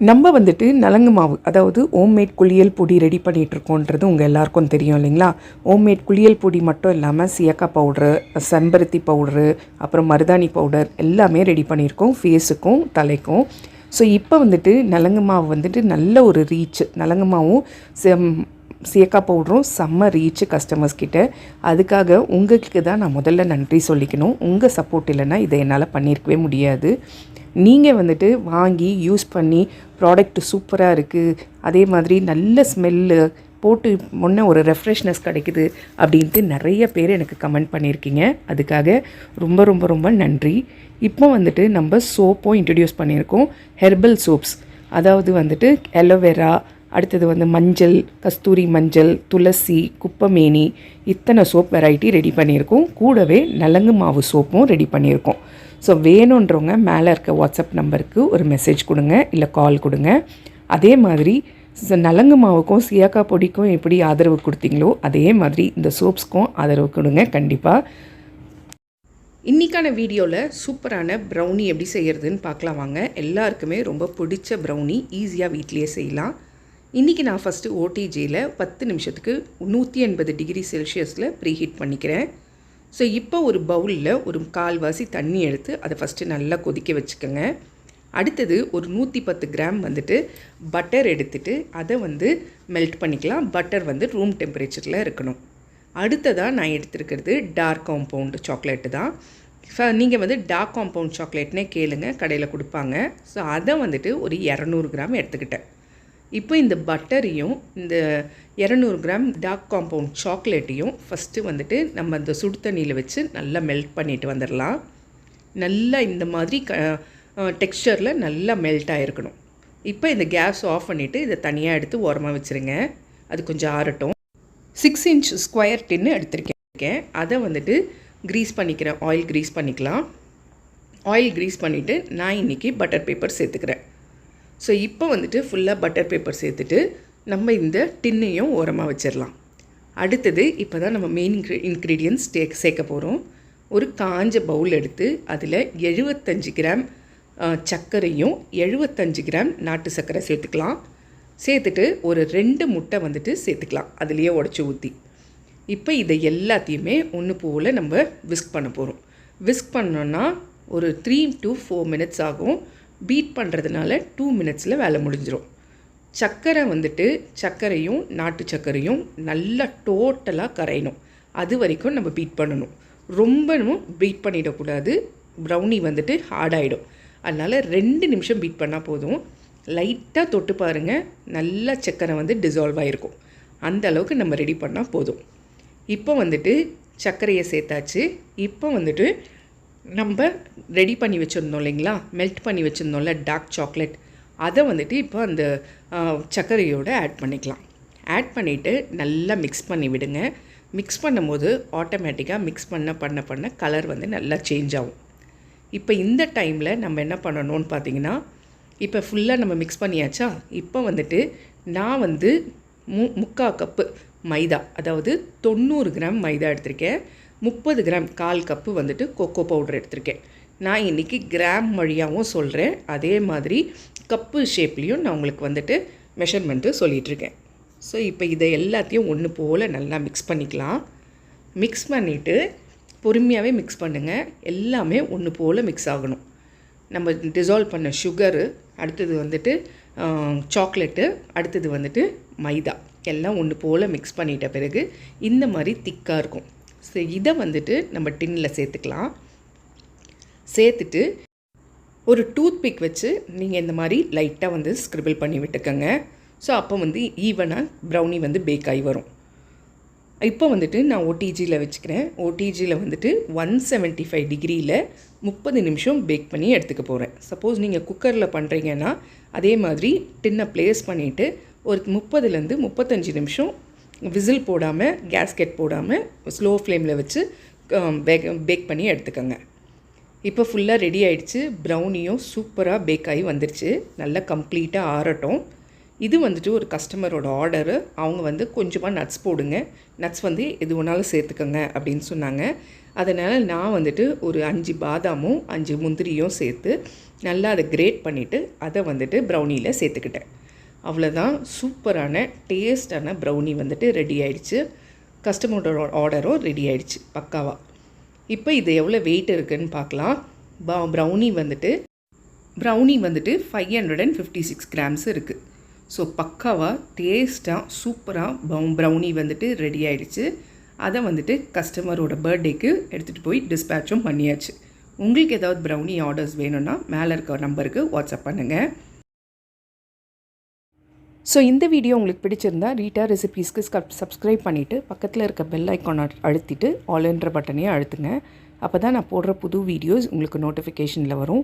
நம்ம வந்துட்டு நலங்கு மாவு அதாவது ஹோம்மேட் குளியல் பொடி ரெடி பண்ணிகிட்ருக்கோன்றது உங்கள் எல்லாருக்கும் தெரியும் இல்லைங்களா? ஹோம்மேட் குளியல் பொடி மட்டும் இல்லாமல் சியக்கா பவுட்ரு செம்பருத்தி பவுட்ரு அப்புறம் மருதாணி பவுடர் எல்லாமே ரெடி பண்ணியிருக்கோம். ஃபேஸுக்கும் தலைக்கும். ஸோ இப்போ வந்துட்டு நலங்கு மாவு வந்துட்டு நல்ல ஒரு ரீச் நலங்கு மாவும் செம் சியக்கா பவுடரும் செம்ம ரீச் கஸ்டமர்ஸ் கிட்ட. அதுக்காக உங்களுக்கு தான் நான் முதல்ல நன்றி சொல்லிக்கணும். உங்கள் சப்போர்ட் இல்லைன்னா இதை என்னால் பண்ணியிருக்கவே முடியாது. நீங்கள் வந்துட்டு வாங்கி யூஸ் பண்ணி ப்ராடக்ட் சூப்பராக இருக்குது அதே மாதிரி நல்ல ஸ்மெல்லு போட்டு முன்ன ஒரு ரெஃப்ரெஷ்னஸ் கிடைக்குது அப்படின்ட்டு நிறைய பேர் எனக்கு கமெண்ட் பண்ணியிருக்கீங்க அதுக்காக ரொம்ப ரொம்ப ரொம்ப நன்றி. இப்போ வந்துட்டு நம்ம சோப்பும் இன்ட்ரடியூஸ் பண்ணியிருக்கோம். ஹெர்பல் சோப்ஸ் அதாவது வந்துட்டு அலோவேரா அடுத்தது வந்து மஞ்சள் கஸ்தூரி மஞ்சள் துளசி குப்பமேனி இத்தனை சோப் வெரைட்டி ரெடி பண்ணியிருக்கோம். கூடவே நலங்கு மாவு சோப்பும் ரெடி பண்ணியிருக்கோம். ஸோ வேணுன்றவங்க மேலே இருக்க வாட்ஸ்அப் நம்பருக்கு ஒரு மெசேஜ் கொடுங்க இல்லை கால் கொடுங்க. அதே மாதிரி நலங்கு மாவுக்கும் சியாக்கா பொடிக்கும் எப்படி ஆதரவு கொடுத்தீங்களோ அதே மாதிரி இந்த சோப்ஸ்க்கும் ஆதரவு கொடுங்க கண்டிப்பாக இன்றைக்கான வீடியோவில் சூப்பரான ப்ரௌனி எப்படி செய்கிறதுன்னு பார்க்கலாம் வாங்க. எல்லாருக்குமே ரொம்ப பிடிச்ச ப்ரௌனி ஈஸியாக வீட்லேயே செய்யலாம். இன்றைக்கி நான் ஃபஸ்ட்டு ஓடிஜியில் பத்து நிமிஷத்துக்கு நூற்றி எண்பது டிகிரி செல்சியஸில் ப்ரீஹீட் பண்ணிக்கிறேன். ஸோ இப்போ ஒரு பவுலில் ஒரு கால்வாசி தண்ணி எடுத்து அதை ஃபஸ்ட்டு நல்லா கொதிக்க வச்சுக்கோங்க. அடுத்தது ஒரு நூற்றி பத்து கிராம் வந்துட்டு பட்டர் எடுத்துட்டு அதை வந்து மெல்ட் பண்ணிக்கலாம். பட்டர் வந்து ரூம் டெம்பரேச்சரில் இருக்கணும். அடுத்ததாக நான் எடுத்துருக்கிறது டார்க் காம்பவுண்டு சாக்லேட்டு தான். நீங்கள் வந்து டார்க் காம்பவுண்ட் சாக்லேட்னே கேளுங்க கடையில் கொடுப்பாங்க. ஸோ அதை வந்துட்டு ஒரு இரநூறு கிராம் எடுத்துக்கிட்டேன். இப்போ இந்த பட்டரையும் இந்த இரநூறு கிராம் டார்க் காம்பவுண்ட் சாக்லேட்டையும் ஃபஸ்ட்டு வந்துட்டு நம்ம இந்த சுடு தண்ணியில் வச்சு நல்லா மெல்ட் பண்ணிட்டு வந்துடலாம். நல்லா இந்த மாதிரி க டெக்ஸ்சரில் நல்லா மெல்ட் ஆகிருக்கணும் இப்போ இந்த கேஸ் ஆஃப் பண்ணிவிட்டு இதை தனியாக எடுத்து ஓரமாக வச்சுருங்க. அது கொஞ்சம் ஆறட்டும். சிக்ஸ் இன்ச் ஸ்கொயர் டின்னு எடுத்திருக்கேன். அதை வந்துட்டு க்ரீஸ் பண்ணிக்கிறேன் ஆயில் க்ரீஸ் பண்ணிக்கலாம். ஆயில் க்ரீஸ் பண்ணிவிட்டு நான் இன்றைக்கி பட்டர் பேப்பர் சேர்த்துக்கிறேன். ஸோ இப்போ வந்துட்டு ஃபுல்லாக பட்டர் பேப்பர் சேர்த்துட்டு நம்ம இந்த டின்னையும் ஓரமாக வச்சிடலாம் அடுத்தது இப்போ தான் நம்ம மெயின் இன்க்ரி இன்க்ரீடியன்ஸ் டே சேர்க்க போகிறோம் ஒரு காஞ்ச பவுல் எடுத்து அதில் எழுபத்தஞ்சு கிராம் சர்க்கரையும் எழுபத்தஞ்சு கிராம் நாட்டு சர்க்கரை சேர்த்துக்கலாம். சேர்த்துட்டு ஒரு ரெண்டு முட்டை வந்துட்டு சேர்த்துக்கலாம். அதுலேயே உடச்சி ஊற்றி இப்போ இதை எல்லாத்தையுமே ஒன்று போல் நம்ம விஸ்க் பண்ண போகிறோம் விஸ்க் பண்ணோன்னா ஒரு த்ரீ டு ஃபோர் மினிட்ஸ் ஆகும். பீட் பண்ணுறதுனால டூ மினிட்ஸில் வேலை முடிஞ்சிடும் சர்க்கரை வந்துட்டு சர்க்கரையும் நாட்டு சர்க்கரையும் நல்லா டோட்டலாக கரையணும். அது வரைக்கும் நம்ம பீட் பண்ணணும். ரொம்பவும் பீட் பண்ணிடக்கூடாது. ப்ரௌனி வந்துட்டு ஹார்டாயிடும் அதனால் ரெண்டு நிமிஷம் பீட் பண்ணால் போதும். லைட்டாக தொட்டு பாருங்கள் நல்லா சர்க்கரை வந்து டிசால்வ் ஆகிருக்கும் அந்த அளவுக்கு நம்ம ரெடி பண்ணால் போதும். இப்போ வந்துட்டு சர்க்கரையை சேர்த்தாச்சு. இப்போ வந்துட்டு நம்ம ரெடி பண்ணி வச்சுருந்தோம் இல்லைங்களா? மெல்ட் பண்ணி வச்சுருந்தோம்ல டார்க் சாக்லேட் அதை வந்துட்டு இப்போ அந்த சர்க்கரையோடு சர்க்கரையோட ஆட் பண்ணிக்கலாம். ஆட் பண்ணிவிட்டு நல்லா மிக்ஸ் பண்ணி விடுங்க. மிக்ஸ் பண்ணும்போது ஆட்டோமேட்டிக்காக மிக்ஸ் பண்ண பண்ண பண்ண கலர் வந்து நல்லா சேஞ்ச் ஆகும். இப்போ இந்த டைமில் நம்ம என்ன பண்ணணும்னு பார்த்தீங்கன்னா இப்போ ஃபுல்லாக நம்ம மிக்ஸ் பண்ணியாச்சா? இப்போ வந்துட்டு நான் வந்து மு முக்கால் கப்பு மைதா அதாவது தொண்ணூறு கிராம் மைதா எடுத்திருக்கேன். முப்பது கிராம் கால் கப்பு வந்துட்டு கொக்கோ பவுடர் எடுத்திருக்கேன். நான் இன்றைக்கி கிராம் வழியாகவும் சொல்கிறேன் அதே மாதிரி கப்பு ஷேப்லேயும் நான் உங்களுக்கு வந்துட்டு மெஷர்மெண்ட்டு சொல்லிகிட்ருக்கேன் ஸோ இப்போ இதை எல்லாத்தையும் ஒன்று போல் நல்லா மிக்ஸ் பண்ணிக்கலாம். மிக்ஸ் பண்ணிவிட்டு பொறுமையாகவே மிக்ஸ் பண்ணுங்கள் எல்லாமே ஒன்று போல் மிக்ஸ் ஆகணும். நம்ம டிசால்வ் பண்ண சுகரு அடுத்தது வந்துட்டு சாக்லேட்டு அடுத்தது வந்துட்டு மைதா. எல்லாம் ஒன்று போல் மிக்ஸ் பண்ணிட்ட பிறகு இந்த மாதிரி திக்காக இருக்கும். ஸோ இதை வந்துட்டு நம்ம டின்னில் சேர்த்துக்கலாம். சேர்த்துட்டு ஒரு டூத் பிக் வச்சு நீங்கள் இந்த மாதிரி லைட்டாக வந்து ஸ்க்ரிபிள் பண்ணி விட்டுக்கோங்க. ஸோ அப்போ வந்து ஈவனாக ப்ரௌனி வந்து பேக் ஆகி வரும். இப்போ வந்துட்டு நான் ஓடிஜியில் வச்சுக்கிறேன். ஓடிஜியில் வந்துட்டு ஒன் செவன்ட்டி ஃபைவ் டிகிரியில் முப்பது நிமிஷம் பேக் பண்ணி எடுத்துக்க போகிறேன் சப்போஸ் நீங்கள் குக்கரில் பண்ணுறீங்கன்னா அதே மாதிரி டின்னை ப்ளேஸ் பண்ணிவிட்டு ஒரு முப்பதுலேருந்து முப்பத்தஞ்சு நிமிஷம் விசில் போடாமல் கேஸ்கெட் போடாமல் ஸ்லோ ஃப்ளேமில் வச்சு பேக் பேக் பண்ணி எடுத்துக்கோங்க. இப்போ ஃபுல்லாக ரெடி ஆயிடுச்சு. ப்ரௌனியும் சூப்பராக பேக் ஆகி வந்துருச்சு. நல்லா கம்ப்ளீட்டாக ஆறட்டும். இது வந்துட்டு ஒரு கஸ்டமரோட ஆர்டரு அவங்க வந்து கொஞ்சமாக நட்ஸ் போடுங்க. நட்ஸ் வந்து எது வேணாலும் சேர்த்துக்கோங்க அப்படின்னு சொன்னாங்க. அதனால் நான் வந்துட்டு ஒரு அஞ்சு பாதாமும் அஞ்சு முந்திரியும் சேர்த்து நல்லா அதை கிரேட் பண்ணிவிட்டு அதை வந்துட்டு ப்ரௌனியில் சேர்த்துக்கிட்டேன். அவ்வளோதான் சூப்பரான டேஸ்டான ப்ரௌனி வந்துட்டு ரெடி ஆயிடுச்சு. கஸ்டமரோட ஆர்டரும் ரெடி ஆயிடுச்சு பக்காவாக இப்போ இது எவ்வளோ வெயிட் இருக்குதுன்னு பார்க்கலாம். ப ப்ரௌனி வந்துட்டு ப்ரௌனி வந்துட்டு five hundred and fifty six grams இருக்குது ஸோ பக்காவாக டேஸ்ட்டாக சூப்பராக பவு ப்ரௌனி வந்துட்டு ரெடி ஆயிடுச்சு. அதை வந்துட்டு கஸ்டமரோட பர்த்டேக்கு எடுத்துகிட்டு போய் டிஸ்பேச்சும் பண்ணியாச்சு. உங்களுக்கு ஏதாவது ப்ரௌனி ஆர்டர்ஸ் வேணும்னா மேலே இருக்க நம்பருக்கு வாட்ஸ்அப் பண்ணுங்கள் ஸோ இந்த வீடியோ உங்களுக்கு பிடிச்சிருந்தா ரீட்டா ரெசிபீஸ்க்கு சப்ஸ்கிரைப் பண்ணிவிட்டு பக்கத்தில் இருக்க பெல் ஐக்கான் அழுத்திட்டு ஆல்ன்ற பட்டனையும் அழுத்துங்க. அப்போ தான் நான் போடுற புது வீடியோஸ் உங்களுக்கு நோட்டிஃபிகேஷனில் வரும்.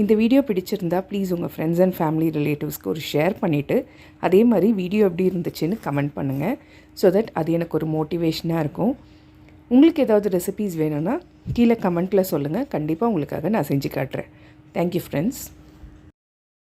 இந்த வீடியோ பிடிச்சிருந்தா ப்ளீஸ் உங்கள் ஃப்ரெண்ட்ஸ் அண்ட் ஃபேமிலி ரிலேட்டிவ்ஸ்க்கு ஒரு ஷேர் பண்ணிவிட்டு அதே மாதிரி வீடியோ எப்படி இருந்துச்சுன்னு கமெண்ட் பண்ணுங்கள் ஸோ தட் அது எனக்கு ஒரு மோட்டிவேஷனாக இருக்கும். உங்களுக்கு ஏதாவது ரெசிபீஸ் வேணும்னா கீழே கமெண்ட்டில் சொல்லுங்கள் கண்டிப்பாக உங்களுக்காக நான் செஞ்சு காட்டுறேன். Thank you friends